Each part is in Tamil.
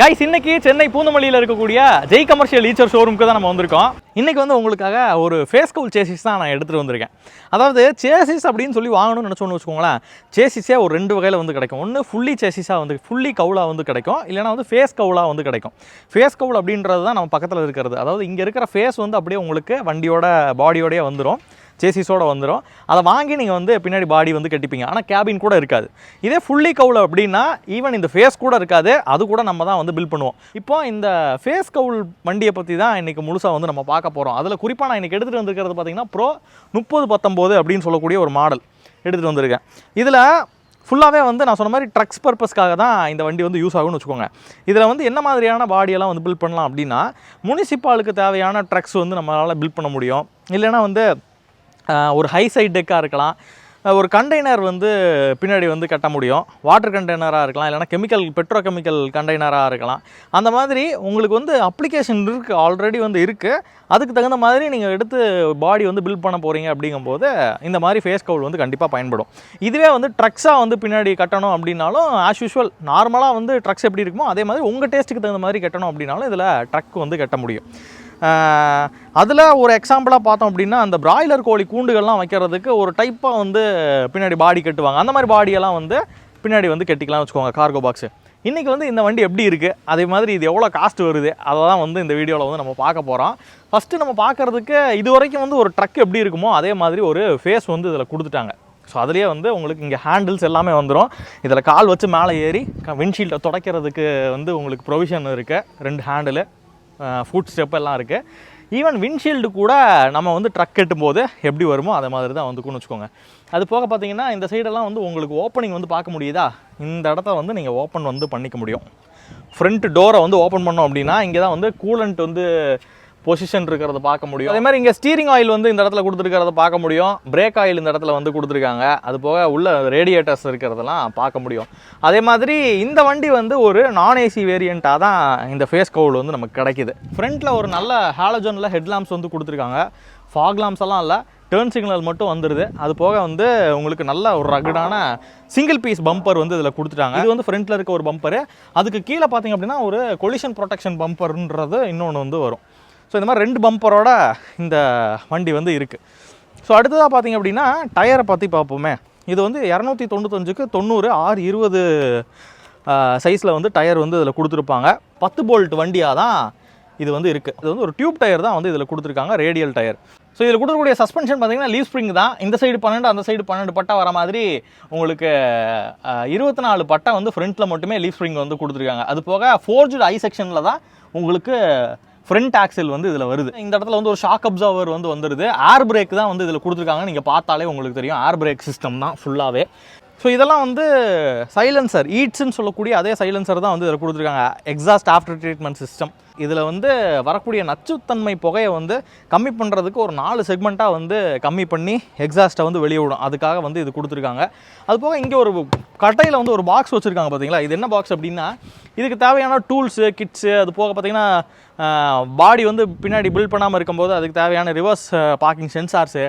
கைஸ் இன்னைக்கு சென்னை பூந்தமல்லியில் இருக்கக்கூடிய ஜெய் கமர்ஷியல் ஈச்சர் ஷோரூமுக்கு தான் நம்ம வந்திருக்கோம். இன்றைக்கி வந்து உங்களுக்காக ஒரு ஃபேஸ் கவுல் சேசிஸ் தான் நான் எடுத்துகிட்டு வந்திருக்கேன். அதாவது சேசிஸ் அப்படின்னு சொல்லி வாங்கணும்னு நினச்சோன்னு வச்சுக்கோங்களேன் சேசிஸே ஒரு ரெண்டு வகையில் வந்து கிடைக்கும். ஒன்று ஃபுல்லி சேசிஸாக வந்து ஃபுல்லி கவுலாக வந்து கிடைக்கும். இல்லைனா வந்து ஃபேஸ் கவுலாக வந்து கிடைக்கும். ஃபேஸ் கவுல் அப்படின்றது தான் நம்ம பக்கத்தில் இருக்கிறது. அதாவது இங்கே இருக்கிற ஃபேஸ் வந்து அப்படியே உங்களுக்கு வண்டியோட பாடியோடய வந்துடும் சேசிஸோட வந்துடும் அதை வாங்கி நீங்கள் வந்து பின்னாடி பாடி வந்து கட்டிப்பீங்க. ஆனால் கேபின் கூட இருக்காது. இதே ஃபுல்லி கவுல் அப்படின்னா ஈவன் இந்த ஃபேஸ் கூட இருக்காது. அது கூட நம்ம தான் வந்து பில் பண்ணுவோம். இப்போ இந்த ஃபேஸ் கவுல் வண்டியை பற்றி தான் இன்றைக்கி முழுசாக வந்து நம்ம பார்க்க போகிறோம் அதில் குறிப்பாக நான் இன்றைக்கி எடுத்துகிட்டு வந்திருக்கிறது பார்த்தீங்கன்னா ப்ரோ முப்பது பத்தொம்போது அப்படின்னு சொல்லக்கூடிய ஒரு மாடல் எடுத்துகிட்டு வந்திருக்கேன். இதில் ஃபுல்லாகவே வந்து நான் சொன்ன மாதிரி ட்ரக்ஸ் பர்பஸ்க்காக தான் இந்த வண்டி வந்து யூஸ் ஆகும்னு வச்சுக்கோங்க. இதில் வந்து என்ன மாதிரியான பாடியெல்லாம் வந்து பில்ட் பண்ணலாம் அப்படின்னா முனிசிபாலுக்கு தேவையான ட்ரக்ஸ் வந்து நம்மளால் பில்ட் பண்ண முடியும். இல்லைன்னா வந்து ஒரு ஹை சைட் டெக்காக இருக்கலாம். ஒரு கண்டெய்னர் வந்து பின்னாடி வந்து கட்ட முடியும். வாட்டர் கண்டெய்னராக இருக்கலாம் இல்லைனா கெமிக்கல் பெட்ரோ கெமிக்கல் கண்டெய்னராக இருக்கலாம். அந்த மாதிரி உங்களுக்கு வந்து அப்ளிகேஷன் இருக்குது ஆல்ரெடி வந்து இருக்குது அதுக்கு தகுந்த மாதிரி நீங்கள் எடுத்து பாடி வந்து பில்ட் பண்ண போகிறீங்க அப்படிங்கும்போது இந்த மாதிரி ஃபேஸ் கவுல் வந்து கண்டிப்பாக பயன்படும். இதுவே வந்து ட்ரக்ஸாக வந்து பின்னாடி கட்டணும் அப்படின்னாலும் ஆஸ் யூஷுவல் நார்மலாக வந்து ட்ரக்ஸ் எப்படி இருக்குமோ அதே மாதிரி உங்கள் டேஸ்ட்டுக்கு தகுந்த மாதிரி கட்டணும் அப்படின்னாலும் இதில் ட்ரக் வந்து கட்ட முடியும். அதில் ஒரு எக்ஸாம்பிளாக பார்த்தோம் அப்படின்னா அந்த பிராய்லர் கோழி கூண்டுகள்லாம் வைக்கிறதுக்கு ஒரு டைப்பாக வந்து பின்னாடி பாடி கட்டுவாங்க. அந்த மாதிரி பாடியெல்லாம் வந்து பின்னாடி வந்து கட்டிக்கலாம் வச்சுக்கோங்க கார்கோ பாக்ஸு இன்றைக்கி வந்து இந்த வண்டி எப்படி இருக்குது அதே மாதிரி இது எவ்வளோ காஸ்ட் வருது? அதை தான் வந்து இந்த வீடியோவில் வந்து நம்ம பார்க்க போகிறோம் ஃபஸ்ட்டு நம்ம பார்க்குறதுக்கு இது வரைக்கும் வந்து ஒரு ட்ரக் எப்படி இருக்குமோ அதே மாதிரி ஒரு ஃபேஸ் வந்து இதில் கொடுத்துட்டாங்க. ஸோ அதுலேயே வந்து உங்களுக்கு இங்கே ஹேண்டில்ஸ் எல்லாமே வந்துடும் இதில் கால் வச்சு மேலே ஏறி விண்ட்ஷீல்டை துடைக்கிறதுக்கு வந்து உங்களுக்கு ப்ரொவிஷன் இருக்குது ரெண்டு ஹேண்டிலு ஃபுட் ஸ்டெப் எல்லாம் இருக்குது ஈவன் விண்ட்ஷீல்டு கூட நம்ம வந்து ட்ரக் கட்டும்போது எப்படி வருமோ அதை மாதிரி தான் வந்துக்குன்னு வச்சுக்கோங்க. அது போக பார்த்தீங்கன்னா இந்த சைடெல்லாம் வந்து உங்களுக்கு ஓப்பனிங் வந்து பார்க்க முடியுதா? இந்த இடத்த வந்து நீங்கள் ஓப்பன் வந்து பண்ணிக்க முடியும். ஃப்ரண்ட் டோரை வந்து ஓப்பன் பண்ணோம் அப்படின்னா இங்கே தான் வந்து கூலண்ட் வந்து பொசிஷன் இருக்கிறத பார்க்க முடியும். அதே மாதிரி இங்கே ஸ்டீரிங் ஆயில் வந்து இந்த இடத்துல கொடுத்துருக்கிறத பார்க்க முடியும். பிரேக் ஆயில் இந்த இடத்துல வந்து கொடுத்துருக்காங்க. அது போக உள்ள ரேடியேட்டர்ஸ் இருக்கிறதெல்லாம் பார்க்க முடியும். அதே மாதிரி இந்த வண்டி வந்து ஒரு நான் ஏசி வேரியண்ட்டாக தான் இந்த ஃபேஸ் கவுல் வந்து நமக்கு கிடைக்குது. ஃப்ரண்ட்டில் ஒரு நல்ல ஹாலஜோனில் ஹெட்லாம்ப்ஸ் வந்து கொடுத்துருக்காங்க. ஃபாக் லாம்ப்ஸ் எல்லாம் இல்லை டேர்ன் சிக்னல் மட்டும் வந்துடுது அது போக வந்து உங்களுக்கு நல்ல ஒரு ரகடான சிங்கிள் பீஸ் பம்பர் வந்து இதில் கொடுத்துட்டாங்க. இது வந்து ஃப்ரண்ட்டில் இருக்க ஒரு பம்பரு அதுக்கு கீழே பார்த்தீங்க அப்படின்னா ஒரு கொலிஷன் ப்ரொடெக்ஷன் பம்பர்ன்றது இன்னொன்று வந்து வரும். ஸோ இந்த மாதிரி ரெண்டு பம்பரோட இந்த வண்டி வந்து இருக்குது ஸோ அடுத்ததாக பார்த்தீங்க அப்படின்னா டயரை பற்றி பார்ப்போமே. இது வந்து இரநூத்தி தொண்ணூத்தஞ்சுக்கு தொண்ணூறு ஆறு இருபது சைஸில் வந்து டயர் வந்து இதில் கொடுத்துருப்பாங்க. பத்து போல்ட் வண்டியாக தான் இது வந்து இருக்குது இது வந்து ஒரு டியூப் டயர் தான் வந்து இதில் கொடுத்துருக்காங்க ரேடியல் டயர் ஸோ இதில் கொடுக்கக்கூடிய சஸ்பென்ஷன் பார்த்தீங்கன்னா லீவ் ஸ்ப்ரிங் தான். இந்த சைடு பன்னெண்டு அந்த சைடு பன்னெண்டு பட்டா வர மாதிரி உங்களுக்கு இருபத்தி நாலு பட்டா வந்து ஃப்ரண்ட்டில் மட்டுமே லீவ் ஸ்ப்ரிங் வந்து கொடுத்துருக்காங்க. அது போக ஃபோர்ஜு ஐ செக்ஷனில் தான் உங்களுக்கு ஃப்ரண்ட் ஆக்சில் வந்து இதில் வருது. இந்த இடத்துல வந்து ஒரு ஷாக் அப்சர்வர் வந்து வந்துடுது ஏர் பிரேக் தான் வந்து இதில் கொடுத்துருக்காங்க நீங்கள் பார்த்தாலே உங்களுக்கு தெரியும். ஏர் பிரேக் சிஸ்டம் தான் ஃபுல்லாகவே ஸோ இதெல்லாம் வந்து சைலன்சர் ஈட்ஸ்ன்னு சொல்லக்கூடிய அதே சைலன்சர் தான் வந்து இதில் கொடுத்துருக்காங்க. எக்ஸாஸ்ட் ஆஃப்டர் ட்ரீட்மெண்ட் சிஸ்டம் இதில் வந்து வரக்கூடிய நச்சுத்தன்மை புகையை வந்து கம்மி பண்ணுறதுக்கு ஒரு நாலு செக்மெண்ட்டாக வந்து கம்மி பண்ணி எக்ஸாஸ்ட்டை வந்து வெளியே விடும். அதுக்காக வந்து இது கொடுத்துருக்காங்க. அது போக இங்கே ஒரு கட்டையில் வந்து ஒரு பாக்ஸ் வச்சுருக்காங்க பார்த்தீங்களா? இது என்ன பாக்ஸ் அப்படின்னா இதுக்கு தேவையான டூல்ஸு கிட்ஸு அது போக பார்த்தீங்கன்னா பாடி வந்து பின்னாடி பில்ட் பண்ணாமல் இருக்கும்போது அதுக்கு தேவையான ரிவர்ஸ் பார்க்கிங் சென்சார்ஸு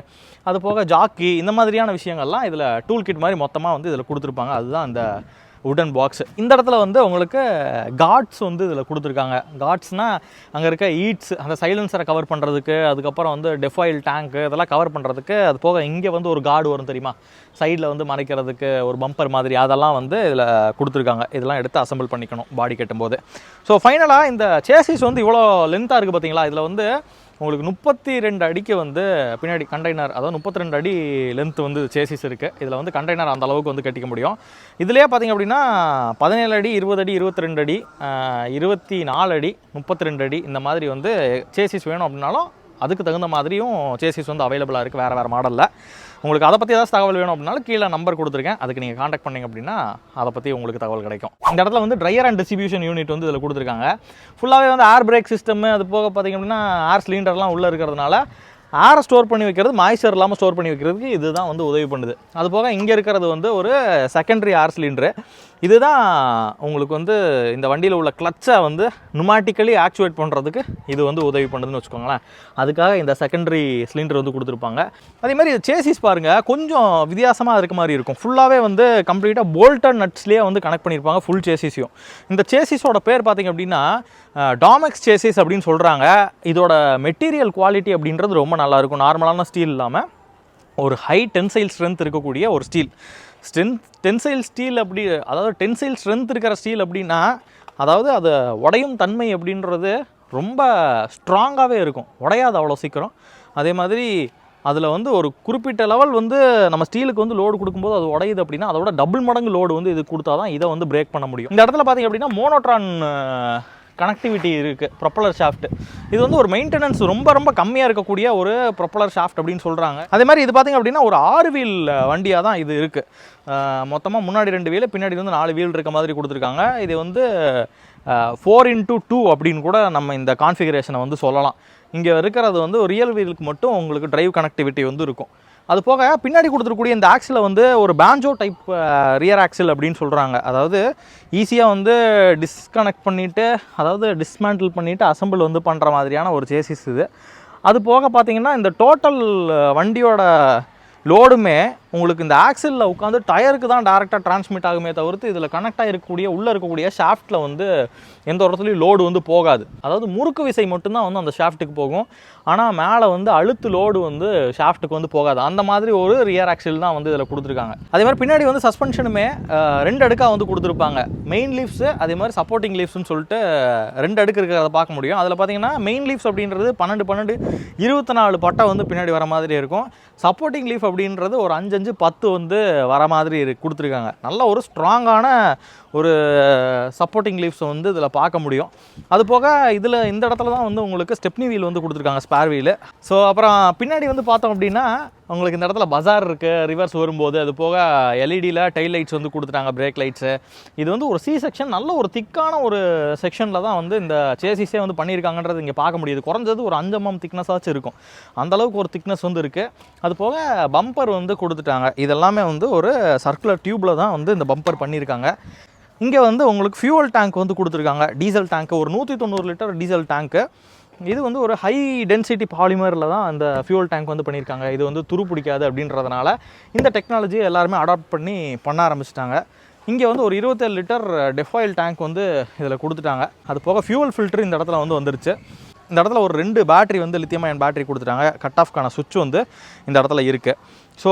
அது போக ஜாக்கி இந்த மாதிரியான விஷயங்கள்லாம் இதில் டூல் கிட் மாதிரி மொத்தமாக வந்து இதில் கொடுத்துருப்பாங்க. அதுதான் அந்த உடன் பாக்ஸ் இந்த இடத்துல வந்து உங்களுக்கு காட்ஸ் வந்து இதில் கொடுத்துருக்காங்க. காட்ஸ்னால் அங்கே இருக்க ஈட்ஸ் அந்த சைலன்சரை கவர் பண்ணுறதுக்கு அதுக்கப்புறம் வந்து டெஃபாயில் டேங்க்கு இதெல்லாம் கவர் பண்ணுறதுக்கு அது போக இங்கே வந்து ஒரு கார்டு வரும் தெரியுமா? சைடில் வந்து மறைக்கிறதுக்கு ஒரு பம்பர் மாதிரி அதெல்லாம் வந்து இதில் கொடுத்துருக்காங்க. இதெல்லாம் எடுத்து அசெம்பிள் பண்ணிக்கணும் பாடி கட்டும்போது. ஸோ ஃபைனலாக இந்த சேசிஸ் வந்து இவ்வளோ லென்த்தாக இருக்குது பார்த்தீங்களா இதில் வந்து உங்களுக்கு முப்பத்தி ரெண்டு அடிக்கு வந்து பின்னாடி கண்டெய்னர் அதாவது முப்பத்தி ரெண்டு அடி லென்த் வந்து சேசிஸ் இருக்குது இதில் வந்து கண்டெய்னர் அந்த அளவுக்கு வந்து கட்டிக்க முடியும். இதுலேயே பார்த்தீங்க அப்படின்னா பதினேழு அடி இருபது அடி இருபத்தி ரெண்டு அடி இருபத்தி நாலு அடி முப்பத்தி ரெண்டு அடி இந்த மாதிரி வந்து சேசிஸ் வேணும் அப்படின்னாலும் அதுக்கு தகுந்த மாதிரியும் சேசிஸ் வந்து அவைலபிளாக இருக்குது வேறு வேறு மாடலில் உங்களுக்கு அதை பற்றி ஏதாவது தகவல் வேணும் அப்படின்னாலும் கீழே நம்பர் கொடுத்துருக்கேன். அதுக்கு நீங்கள் காண்டாக்ட் பண்ணீங்க அப்படின்னா அதை பற்றி உங்களுக்கு தகவல் கிடைக்கும். இந்த இடத்துல வந்து ட்ரையர் அண்ட் டிஸ்ட்ரிபியூஷன் யூனிட் வந்து இதில் கொடுத்துருக்காங்க. ஃபுல்லாகவே வந்து ஏர் பிரேக் சிஸ்டம் அது போக பார்த்தீங்க அப்படின்னா ஏர் சிலிண்டர்லாம் உள்ளே இருக்கிறதுனால ஏரை ஸ்டோர் பண்ணி வைக்கிறது மாய்ச்சர் இல்லாமல் ஸ்டோர் பண்ணி வைக்கிறதுக்கு இதுதான் வந்து உதவி பண்ணுது. அது போக இங்கே இருக்கிறது வந்து ஒரு செகண்டரி ஏர் சிலிண்டரு இதுதான் உங்களுக்கு வந்து இந்த வண்டியில் உள்ள கிளச்சை வந்து நுமாட்டிக்கலி ஆக்சுவேட் பண்ணுறதுக்கு இது வந்து உதவி பண்ணுதுன்னு வச்சுக்கோங்களேன். அதுக்காக இந்த செகண்டரி சிலிண்டர் வந்து கொடுத்துருப்பாங்க. அதே மாதிரி இது சேசிஸ் பாருங்கள் கொஞ்சம் வித்தியாசமாக இருக்க மாதிரி இருக்கும். ஃபுல்லாகவே வந்து கம்ப்ளீட்டாக போல்டன் நட்ஸ்லேயே வந்து கனெக்ட் பண்ணியிருப்பாங்க ஃபுல் சேசிஸையும் இந்த சேசிஸோட பேர் பார்த்திங்க அப்படின்னா டாமெக்ஸ் சேசிஸ் அப்படின்னு சொல்கிறாங்க இதோட மெட்டீரியல் குவாலிட்டி அப்படின்றது ரொம்ப நல்லாயிருக்கும் நார்மலான ஸ்டீல் இல்லாமல் ஒரு ஹை டென்சைல் ஸ்ட்ரென்த் இருக்கக்கூடிய ஒரு ஸ்டீல் ஸ்ட்ரென்த் டென்சைல் ஸ்டீல் அப்படி அதாவது டென்சைல் ஸ்ட்ரென்த் இருக்கிற ஸ்டீல் அப்படின்னா அதாவது அது உடையும் தன்மை அப்படின்றது ரொம்ப ஸ்ட்ராங்காகவே இருக்கும். உடையாது அவ்வளோ சீக்கிரம். அதே மாதிரி அதில் வந்து ஒரு குறிப்பிட்ட லெவல் வந்து நம்ம ஸ்டீலுக்கு வந்து லோடு கொடுக்கும்போது அது உடையுது அப்படின்னா அதோட டபுள் மடங்கு லோடு வந்து இது கொடுத்தா தான் இதை வந்து பிரேக் பண்ண முடியும். இந்த இடத்துல பார்த்தீங்க அப்படின்னா மோனோட்ரான் கனெக்டிவிட்டி இருக்குது ப்ரொப்பலர் ஷாஃப்ட் இது வந்து ஒரு மெயின்டெனன்ஸ் ரொம்ப ரொம்ப கம்மியாக இருக்கக்கூடிய ஒரு ப்ரொப்பலர் ஷாஃப்ட் அப்படின்னு சொல்கிறாங்க அதே மாதிரி இது பார்த்திங்க அப்படின்னா ஒரு ஆறு வீல் வண்டியாக தான் இது இருக்குது மொத்தமாக முன்னாடி ரெண்டு வீல் பின்னாடி வந்து நாலு வீல் இருக்க மாதிரி கொடுத்துருக்காங்க. இது வந்து ஃபோர் இன்ட்டு டூ அப்படின்னு கூட நம்ம இந்த கான்ஃபிகரேஷனை வந்து சொல்லலாம். இங்கே இருக்கிறது வந்து ரியல் வீலுக்கு மட்டும் உங்களுக்கு டிரைவ் கனெக்டிவிட்டி வந்து இருக்கும். அது போக பின்னாடி கொடுத்துருக்கூடிய இந்த ஆக்சில் வந்து ஒரு பேஞ்சோ டைப் ரியர் ஆக்சில் அப்படின்னு சொல்கிறாங்க அதாவது ஈஸியாக வந்து டிஸ்கனெக்ட் பண்ணிவிட்டு அதாவது டிஸ்மேண்டில் பண்ணிவிட்டு அசம்பிள் வந்து பண்ணுற மாதிரியான ஒரு சேசிஸ் இது. அது போக பார்த்தீங்கன்னா இந்த டோட்டல் வண்டியோட லோடுமே உங்களுக்கு இந்த ஆக்சிலில் உட்காந்து டயருக்கு தான் டேரெக்டாக டிரான்ஸ்மிட் ஆகுமே தவிர்த்து இதில் கனெக்ட் ஆகிருக்கக்கூடிய உள்ளே இருக்கக்கூடிய ஷாஃப்ட்டில் வந்து எந்த இடத்துலையும் லோடு வந்து போகாது. அதாவது முறுக்கு விசை மட்டும்தான் வந்து அந்த ஷாஃப்ட்டுக்கு போகும். ஆனால் மேலே வந்து அழுத்து லோடு வந்து ஷாஃப்ட்டுக்கு வந்து போகாது. அந்த மாதிரி ஒரு ரியர் ஆக்சில் தான் வந்து இதில் கொடுத்துருக்காங்க. அதே மாதிரி பின்னாடி வந்து சஸ்பென்ஷனுமே ரெண்டு அடுக்காக வந்து கொடுத்துருப்பாங்க. மெயின் லீஃப்ஸு அதே மாதிரி சப்போர்ட்டிங் லீஃப்ஸ்னு சொல்லிட்டு ரெண்டு அடுக்கு இருக்கிறத பார்க்க முடியும். அதில் பார்த்தீங்கன்னா மெயின் லீஃப்ஸ் அப்படின்றது பன்னெண்டு பன்னெண்டு இருபத்தி நாலு பட்டை வந்து பின்னாடி வர மாதிரி இருக்கும். சப்போர்ட்டிங் லீஃப் அப்படின்றது ஒரு அஞ்சு அஞ்சு பத்து வந்து வர மாதிரி இரு கொடுத்துருக்காங்க. நல்ல ஒரு ஸ்ட்ராங்கான ஒரு சப்போர்ட்டிங் லீவ்ஸ் வந்து இதில் பார்க்க முடியும். அது போக இதில் இந்த இடத்துல தான் வந்து உங்களுக்கு ஸ்டெப்னி வீல் வந்து கொடுத்துருக்காங்க ஸ்பேர் வீல் ஸோ அப்புறம் பின்னாடி வந்து பார்த்தோம் அப்படின்னா உங்களுக்கு இந்த இடத்துல பஜார் இருக்குது ரிவர்ஸ் வரும்போது அது போக எல்இடியில் டைல் லைட்ஸ் வந்து கொடுத்துட்டாங்க பிரேக் லைட்ஸு இது வந்து ஒரு சி செக்ஷன் நல்ல ஒரு திக்கான ஒரு செக்ஷனில் தான் வந்து இந்த சேசிஸே வந்து பண்ணியிருக்காங்கன்றது இங்கே பார்க்க முடியுது. குறைஞ்சது ஒரு அஞ்சு mm எம்எம் திக்னஸாச்சும் இருக்கும். அந்தளவுக்கு ஒரு திக்னஸ் வந்து இருக்குது அது போக பம்பர் வந்து கொடுத்துட்டாங்க. இதெல்லாமே வந்து ஒரு சர்க்குலர் டியூப்பில் தான் வந்து இந்த பம்பர் பண்ணியிருக்காங்க. இங்கே வந்து உங்களுக்கு ஃபியூவல் டேங்க் வந்து கொடுத்துருக்காங்க. டீசல் டேங்க் ஒரு நூற்றி தொண்ணூறு லிட்டர் டீசல் டேங்க்கு இது வந்து ஒரு ஹை டென்சிட்டி பாலிமரில் தான் அந்த ஃபியூவல் டேங்க் வந்து பண்ணியிருக்காங்க. இது வந்து துரு பிடிக்காது அப்படின்றதுனால இந்த டெக்னாலஜியை எல்லாருமே அடாப்ட் பண்ணி பண்ண ஆரம்பிச்சிட்டாங்க. இங்கே வந்து ஒரு இருபத்தேழு லிட்டர் டெஃபாயில் டேங்க் வந்து இதில் கொடுத்துட்டாங்க. அது போக ஃபியூவல் ஃபில்ட்ரு இந்த இடத்துல வந்து வந்துருச்சு. இந்த இடத்துல ஒரு ரெண்டு பேட்டரி வந்து லித்தியம் அயன் பேட்டரி கொடுத்துட்டாங்க. கட் ஆஃப்கான சுவிட்ச் வந்து இந்த இடத்துல இருக்குது ஸோ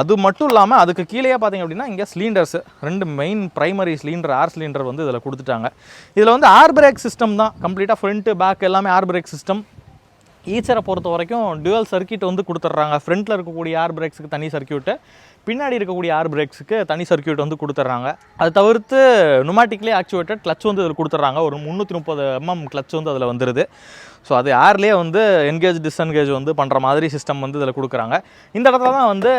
அது மட்டும் இல்லாமல் அதுக்கு கீழேயே பார்த்தீங்க அப்படின்னா இங்கே சிலிண்டர்ஸ் ரெண்டு main primary cylinder air cylinder வந்து இதில் கொடுத்துட்டாங்க. இதில் வந்து ஏர் பிரேக் சிஸ்டம் தான். கம்ப்ளீட்டாக ஃப்ரண்ட்டு பேக் எல்லாமே ஏர் பிரேக் சிஸ்டம் ஈச்சரை பொறுத்த வரைக்கும் டுவல் சர்க்கியூட் வந்து கொடுத்துட்றாங்க. ஃப்ரண்ட்டில் இருக்கக்கூடிய ஏர் பிரேக்ஸுக்கு தனி சர்க்கியூட்டு பின்னாடி இருக்கக்கூடிய ஏர் பிரேக்ஸுக்கு தனி சர்க்கியூட் வந்து கொடுத்துட்றாங்க. அது தவிர்த்து நுமாட்டிக்லேயே ஆக்சுவேட்டட் கிளச் வந்து இதில் கொடுத்துட்றாங்க. ஒரு முந்நூற்றி முப்பது எம்எம் கிளச் வந்து அதில் வந்துடுது ஸோ அது யார்லேயே வந்து என்கேஜ் டிஸ்என்கேஜ் வந்து பண்ணுற மாதிரி சிஸ்டம் வந்து இதில் கொடுக்குறாங்க. இந்த இடத்துல தான் வந்து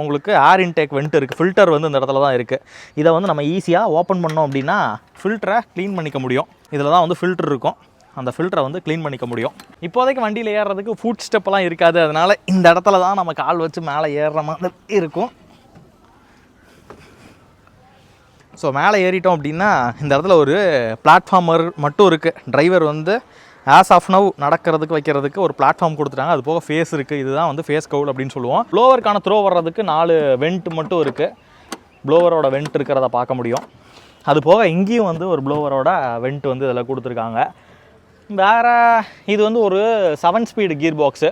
உங்களுக்கு ஏர் இன்டேக் வெண்ட் இருக்குது ஃபில்டர் வந்து இந்த இடத்துல தான் இருக்குது இதை வந்து நம்ம ஈஸியாக ஓப்பன் பண்ணோம் அப்படின்னா ஃபில்டரை க்ளீன் பண்ணிக்க முடியும். இதில் தான் வந்து ஃபில்டர் இருக்கும். அந்த ஃபில்டரை வந்து க்ளீன் பண்ணிக்க முடியும். இப்போதைக்கு வண்டியில் ஏறுறதுக்கு ஃபுட் ஸ்டெப்பெல்லாம் இருக்காது. அதனால் இந்த இடத்துல தான் நம்ம கால் வச்சு மேலே ஏறுற மாதிரி இருக்கும். ஸோ மேலே ஏறிட்டோம் அப்படின்னா இந்த இடத்துல ஒரு பிளாட்ஃபார்மர் மட்டும் இருக்குது டிரைவர் வந்து ஆஸ் ஆஃப் நவ் நடக்கிறதுக்கு வைக்கிறதுக்கு ஒரு பிளாட்ஃபார்ம் கொடுத்துட்டாங்க. அது போக ஃபேஸ் இருக்குது இதுதான் வந்து ஃபேஸ் கவுல் அப்படின்னு சொல்லுவோம். ப்ளோவருக்கான த்ரோ வர்றதுக்கு நாலு வெண்ட் மட்டும் இருக்குது ப்ளோவரோட வெண்ட் இருக்கிறத பார்க்க முடியும். அது போக இங்கேயும் வந்து ஒரு ப்ளோவரோட வெண்ட் வந்து இதில் கொடுத்துருக்காங்க. வேறு இது வந்து ஒரு seven speed gear box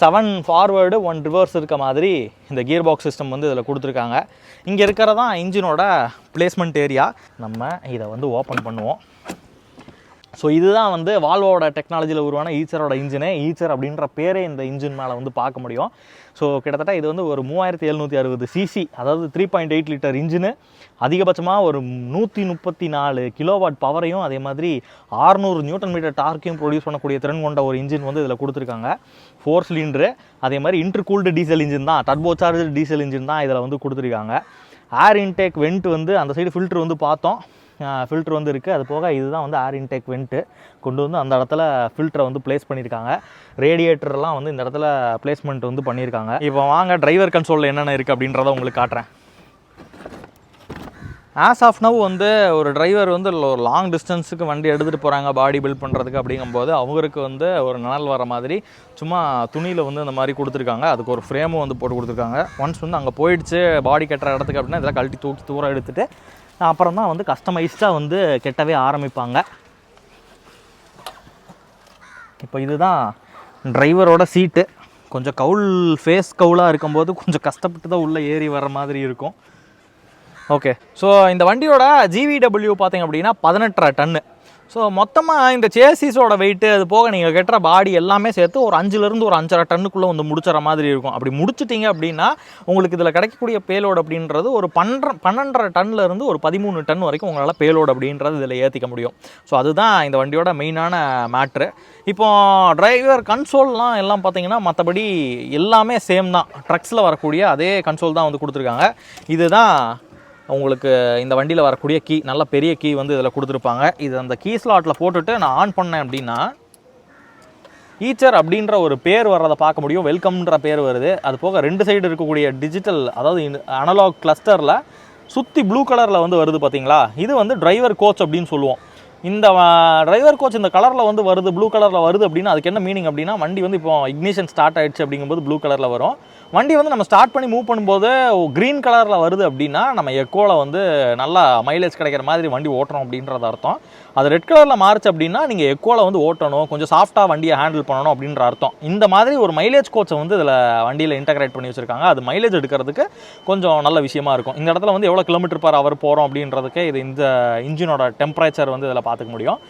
seven forward one reverse இருக்க மாதிரி இந்த கியர் பாக்ஸ் சிஸ்டம் வந்து இதில் கொடுத்துருக்காங்க. இங்கே இருக்கிறதான் இன்ஜினோட பிளேஸ்மெண்ட் ஏரியா நம்ம இதை வந்து ஓப்பன் பண்ணுவோம். ஸோ இதுதான் வந்து வால்வோட டெக்னாலஜியில் உருவான ஈச்சரோட இன்ஜினு ஈச்சர் அப்படின்ற பேரே இந்த இன்ஜின் மேலே வந்து பார்க்க முடியும். ஸோ கிட்டத்தட்ட இது வந்து ஒரு மூவாயிரத்தி எழுநூற்றி அறுபது சிசி அதாவது three point eight litre engine அதிகபட்சமாக ஒரு நூற்றி முப்பத்தி நாலு கிலோவாட் பவரையும் அதே மாதிரி ஆறுநூறு நியூட்டன் மீட்டர் டார்க்கையும் ப்ரொடியூஸ் பண்ணக்கூடிய திறன் கொண்ட ஒரு இன்ஜின் வந்து இதில் கொடுத்துருக்காங்க. ஃபோர் சிலிண்டரு அதே மாதிரி இன்டர்கூல்டு டீசல் இன்ஜின் தான் டர்போ சார்ஜ் டீசல் இன்ஜின் தான் இதில் வந்து கொடுத்துருக்காங்க. ஏர் இன்டேக் வெண்ட் வந்து அந்த சைடு ஃபில்ட்ரு வந்து பார்த்தோம். ஃபில்ட்ரு வந்து இருக்குது அது போக இதுதான் வந்து ஏர் இன்டேக் வெண்ட்டு கொண்டு வந்து அந்த இடத்துல ஃபில்டரை வந்து ப்ளேஸ் பண்ணியிருக்காங்க ரேடியேட்டர்லாம் வந்து இந்த இடத்துல பிளேஸ்மெண்ட் வந்து பண்ணியிருக்காங்க இப்போ வாங்க டிரைவர் கன்சோலில் என்னென்ன இருக்குது அப்படின்றத உங்களுக்கு காட்டுறேன். ஆஸ் ஆஃப் நவ் வந்து ஒரு டிரைவர் வந்து ஒரு லாங் டிஸ்டன்ஸுக்கு வண்டி எடுத்துகிட்டு போகிறாங்க பாடி பில்ட் பண்ணுறதுக்கு அப்படிங்கும்போது அவங்களுக்கு வந்து ஒரு நிழல் வர மாதிரி சும்மா துணியில் வந்து இந்த மாதிரி கொடுத்துருக்காங்க. அதுக்கு ஒரு ஃப்ரேமும் வந்து போட்டு கொடுத்துருக்காங்க. ஒன்ஸ் வந்து அங்கே போயிடுச்சு பாடி கட்டுற இடத்துக்கு அப்படின்னா இதெல்லாம் கழட்டி தூக்கி தூரம் எடுத்துகிட்டு அப்புறம் தான் வந்து கஸ்டமைஸ்டாக வந்து கெட்டவே ஆரம்பிப்பாங்க. இப்போ இதுதான் டிரைவரோட சீட்டு கொஞ்சம் கவுல் ஃபேஸ் கவுலாக இருக்கும்போது கொஞ்சம் கஷ்டப்பட்டு தான் உள்ளே ஏறி வர மாதிரி இருக்கும். ஓகே ஸோ இந்த வண்டியோட ஜிவிடபிள்யூ பார்த்தீங்க அப்படின்னா பதினெட்டரை டன்னு ஸோ மொத்தமாக இந்த சேசிஸோட வெயிட்டு அது போக நீங்கள் கட்டுற பாடி எல்லாமே சேர்த்து ஒரு அஞ்சுலேருந்து ஒரு அஞ்சரை டன்னுக்குள்ளே வந்து முடிச்சுற மாதிரி இருக்கும். அப்படி முடிச்சிட்டிங்க அப்படின்னா உங்களுக்கு இதில் கிடைக்கக்கூடிய பேலோடு அப்படின்றது ஒரு பன்னெண்டு பன்னெண்டரை டன்லருந்து ஒரு பதிமூணு டன் வரைக்கும் உங்களால் பேலோடு அப்படின்றது இதில் ஏற்றிக்க முடியும். ஸோ அதுதான் இந்த வண்டியோட மெயினான மேட்ரு இப்போ டிரைவர் கன்சோல்லாம் எல்லாம் பார்த்தீங்கன்னா மற்றபடி எல்லாமே சேம் தான். ட்ரக்ஸில் வரக்கூடிய அதே கன்சோல் தான் வந்து கொடுத்துருக்காங்க. இதுதான் உங்களுக்கு இந்த வண்டியில் வரக்கூடிய கீ நல்ல பெரிய கீ வந்து இதில் கொடுத்துருப்பாங்க. இது அந்த கீ ஸ்லாட்டில் போட்டுட்டு நான் ஆன் பண்ணேன் அப்படின்னா ஈச்சர் அப்படின்ற ஒரு பேர் வர்றதை பார்க்க முடியும். வெல்கம்ன்ற பேர் வருது. அது போக ரெண்டு சைடு இருக்கக்கூடிய டிஜிட்டல் அதாவது அனலாக் கிளஸ்டரில் சுற்றி ப்ளூ கலரில் வந்து வருது பார்த்தீங்களா இது வந்து டிரைவர் கோச் அப்படின்னு சொல்லுவோம். இந்த டிரைவர் கோச் இந்த கலரில் வந்து வருது ப்ளூ கலரில் வருது அப்படின்னா அதுக்கு என்ன மீனிங் அப்படின்னா வண்டி வந்து இப்போ இக்னிஷன் ஸ்டார்ட் ஆகிடுச்சு அப்படிங்கும்போது ப்ளூ கலரில் வரும். வண்டி வந்து நம்ம ஸ்டார்ட் பண்ணி மூவ் பண்ணும்போது க்ரீன் கலரில் வருது அப்படின்னா நம்ம எக்கோவில் வந்து நல்லா மைலேஜ் கிடைக்கிற மாதிரி வண்டி ஓட்டுறோம் அப்படின்றது அர்த்தம். அது ரெட் கலரில் மாறுச்சு அப்படின்னா நீங்கள் எக்கோவில் வந்து ஓட்டணும் கொஞ்சம் சாஃப்டாக வண்டியை ஹேண்டில் பண்ணணும் அப்படின்ற அர்த்தம். இந்த மாதிரி ஒரு மைலேஜ் கோச்சை வந்து இதில் வண்டியில் இன்டகிரேட் பண்ணி வச்சுருக்காங்க. அது மைலேஜ் எடுக்கிறதுக்கு கொஞ்சம் நல்ல விஷயமா இருக்கும். இந்த இடத்துல வந்து எவ்வளோ கிலோமீட்டர் பர் அவர் போகிறோம் அப்படின்றதுக்கு இது இந்த இன்ஜினோட டெம்பரேச்சர் வந்து இதில் பார்த்துக்க முடியும்.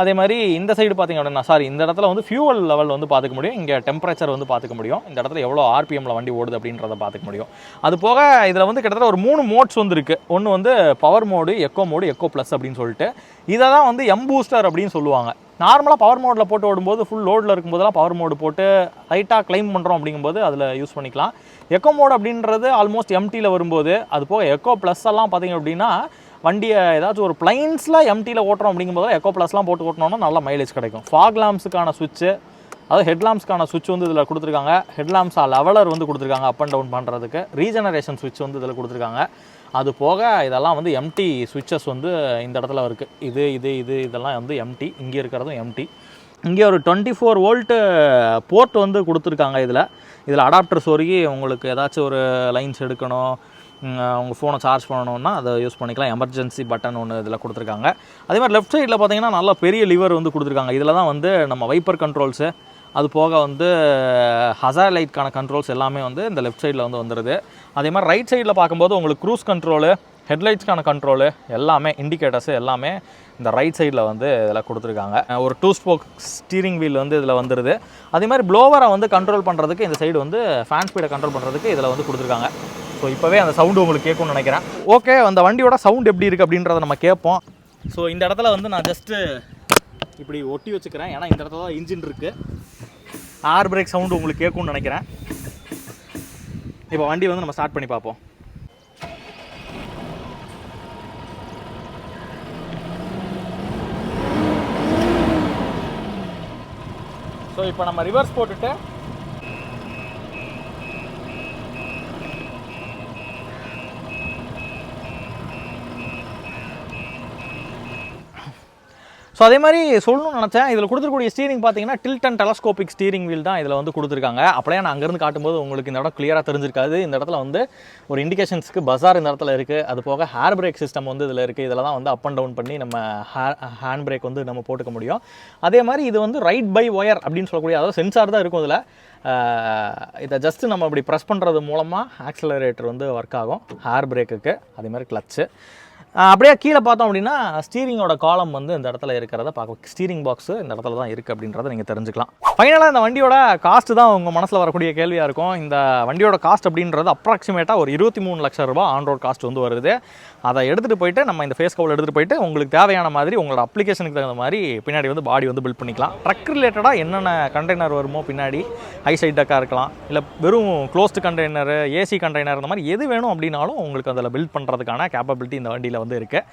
அதே மாதிரி இந்த சைடு பார்த்திங்க அப்படின்னா சாரி இந்த இடத்துல வந்து ஃபியூவல் லெவல் வந்து பார்த்துக்க முடியும். இங்கே டெம்பரேச்சர் வந்து பார்த்துக்க முடியும். இந்த இடத்துல எவ்வளோ ஆர்பிஎம்மில் வண்டி ஓடுது அப்படின்றத பார்த்துக்க முடியும். அது போக இதில் வந்து கிட்டத்தட்ட ஒரு மூணு மோட்ஸ் வந்து இருக்குது ஒன்று வந்து power mode eco mode eco plus அப்படின்னு சொல்லிட்டு. இதை தான் வந்து எம் பூஸ்டர் அப்படின்னு சொல்லுவாங்க. நார்மலாக பவர் மோடில் போட்டு ஓடும்போது ஃபுல் லோடில் இருக்கும்போதெல்லாம் பவர் மோடு போட்டு லைட்டாக கிளைம் பண்ணுறோம் அப்படிங்கும்போது அதில் யூஸ் பண்ணிக்கலாம். எக்கோ மோடு அப்படின்றது ஆல்மோஸ்ட் எம்டியில் வரும்போது அது போக எக்கோ ப்ளஸ் எல்லாம் பார்த்தீங்க அப்படின்னா வண்டியை ஏதாச்சும் ஒரு பிளைன்ஸில் எம்டியில் ஓட்டுறோம் அப்படிங்கும்போது எக்கோ ப்ளஸ்லாம் போட்டு ஓட்டினோம்னா நல்ல மைலேஜ் கிடைக்கும். ஃபாக் லாம்ஸுக்கான சுவிட்சு அதாவது ஹெட்லாம்ஸ்க்கான சுவிட்ச் வந்து இதில் கொடுத்துருக்காங்க. ஹெட்லாம்ஸா லெவலர் வந்து கொடுத்துருக்காங்க அப் அண்ட் டவுன் பண்ணுறதுக்கு ரீஜெனரேஷன் சுவிட்ச் வந்து இதில் கொடுத்துருக்காங்க. அது போக இதெல்லாம் வந்து எம்டி சுவிட்சஸ் வந்து இந்த இடத்துல இருக்குது இது இது இது இதெல்லாம் வந்து எம்டி இங்கே இருக்கிறதும் எம்டி இங்கே ஒரு டுவெண்ட்டி ஃபோர் வோல்ட்டு போர்ட் வந்து கொடுத்துருக்காங்க இதில். இதில் அடாப்டர் சொருகி உங்களுக்கு ஏதாச்சும் ஒரு லைன்ஸ் எடுக்கணும். உங்கள் ஃபோனை சார்ஜ் பண்ணணுன்னா அதை யூஸ் பண்ணிக்கலாம். எமர்ஜென்சி பட்டன் ஒன்று இதில் கொடுத்துருக்காங்க. அதே மாதிரி லெஃப்ட் சைடில் பார்த்தீங்கன்னா நல்ல பெரிய லிவர் வந்து கொடுத்துருக்காங்க. இதில் தான் வந்து நம்ம வைப்பர் கண்ட்ரோல்ஸு அது போக வந்து ஹசார் லைட்கான கண்ட்ரோல்ஸ் எல்லாமே வந்து இந்த லெஃப்ட் சைடில் வந்து வந்துடுது அதே மாதிரி ரைட் சைடில் பார்க்கும்போது உங்களுக்கு க்ரூஸ் கண்ட்ரோலு ஹெட்லைட்ஸ்க்கான கண்ட்ரோலு எல்லாமே இண்டிகேட்டர்ஸு எல்லாமே இந்த ரைட் சைடில் வந்து இதில் கொடுத்துருக்காங்க. ஒரு டூ ஸ்போக் ஸ்டீரிங் வீல் வந்து இதில் வந்துடுது அதே மாதிரி ப்ளோவரை வந்து கண்ட்ரோல் பண்ணுறதுக்கு இந்த சைடு வந்து ஃபேன் ஸ்பீடை கண்ட்ரோல் பண்ணுறதுக்கு இதில் வந்து கொடுத்துருக்காங்க. ஸோ இப்போவே அந்த சவுண்டு உங்களுக்கு கேட்கும்னு நினைக்கிறேன். ஓகே அந்த வண்டியோட சவுண்ட் எப்படி இருக்குது அப்படின்றத நம்ம கேட்போம். ஸோ இந்த இடத்துல வந்து நான் ஜஸ்ட்டு இப்படி ஒட்டி வச்சுக்கிறேன். ஏன்னா இந்த இடத்துல தான் இன்ஜின் இருக்குது ஏர் பிரேக் சவுண்டு உங்களுக்கு கேட்கும்னு நினைக்கிறேன். இப்போ வண்டி வந்து நம்ம ஸ்டார்ட் பண்ணி பார்ப்போம். ஸோ இப்போ நம்ம ரிவர்ஸ் போட்டுட்டு ஸோ அதே மாதிரி சொல்லணும்னு நினச்சேன். இதில் கொடுத்துருக்கூடிய ஸ்டீரிங் பார்த்தீங்கன்னா tilt and telescopic steering wheel தான் இதில் வந்து கொடுத்துருக்காங்க. அப்படியே நான் அங்கேருந்து காட்டும்போது உங்களுக்கு இந்த இடம் கிளியராக தெரிஞ்சிருக்காது. இந்த இடத்துல வந்து ஒரு இண்டிகேஷன்ஸ்க்கு பஸார் இந்த இடத்துல இருக்குது அது போக ஹேர் பிரேக் சிஸ்டம் வந்து இதில் இருக்குது இதில் தான் வந்து அப் அண்ட் டவுன் பண்ணி நம்ம ஹேண்ட் பிரேக் வந்து நம்ம போட்டுக்க முடியும். அதே மாதிரி இது வந்து ரைட் பை ஒயர் அப்படின்னு சொல்லக்கூடிய அதாவது சென்சார் தான் இருக்கும் இதில். இதை ஜஸ்ட் நம்ம இப்படி ப்ரெஸ் பண்ணுறது மூலமாக ஆக்சலரேட்டர் வந்து ஒர்க் ஆகும். ஹேர் பிரேக்குக்கு அதே மாதிரி கிளச்சு அப்படியே கீழே பார்த்தோம் அப்படின்னா ஸ்டீரிங்கோட காலம் வந்து இந்த இடத்துல இருக்கிறத பார்க்க ஸ்டீரிங் பாக்ஸ் இந்த இடத்துல தான் இருக்குது அப்படின்றத நீங்கள் தெரிஞ்சுக்கலாம். ஃபைனலாக இந்த வண்டியோட காஸ்ட் தான் உங்கள் மனசில் வரக்கூடிய கேள்வியாக இருக்கும். இந்த வண்டியோட காஸ்ட் அப்படின்றது அப்ராக்சிமேட்டாக ஒரு இருபத்தி மூணு லட்சம் ரூபா ஆன் ரோட் காஸ்ட் வந்து வருது. அதை எடுத்துகிட்டு போயிட்டு நம்ம இந்த ஃபேஸ் கவர் எடுத்துகிட்டு போயிட்டு உங்களுக்கு தேவையான மாதிரி உங்களோட அப்ளிகேஷனுக்கு தகுந்த மாதிரி பின்னாடி வந்து பாடி வந்து பில்ட் பண்ணிக்கலாம். ட்ரக் ரிலேட்டடாக என்னென்ன கண்டெய்னர் வருமோ பின்னாடி ஹை சைட் டக்காக இருக்கலாம். இல்லை வெறும் க்ளோஸ்டு கண்டெய்னர் ஏசி கண்டெய்னர் இந்த மாதிரி எது வேணும் அப்படின்னாலும் உங்களுக்கு அதில் பில்ட் பண்ணுறதுக்கான கேப்பபிலிட்டி இந்த வண்டியில் வந்து இருக்குது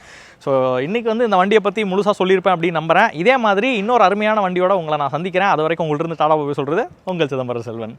ஸோ இன்றைக்கி வந்து இந்த வண்டியை பற்றி முழுசாக சொல்லியிருப்பேன் அப்படின்னு நம்புகிறேன் இதே மாதிரி இன்னொரு அருமையான வண்டியோட உங்களை நான் சந்திக்கிறேன். அது வரைக்கும் உங்கள்கிட்ட இருந்து டாடா போய் சொல்கிறது உங்கள் சிதம்பரம் செல்வன்.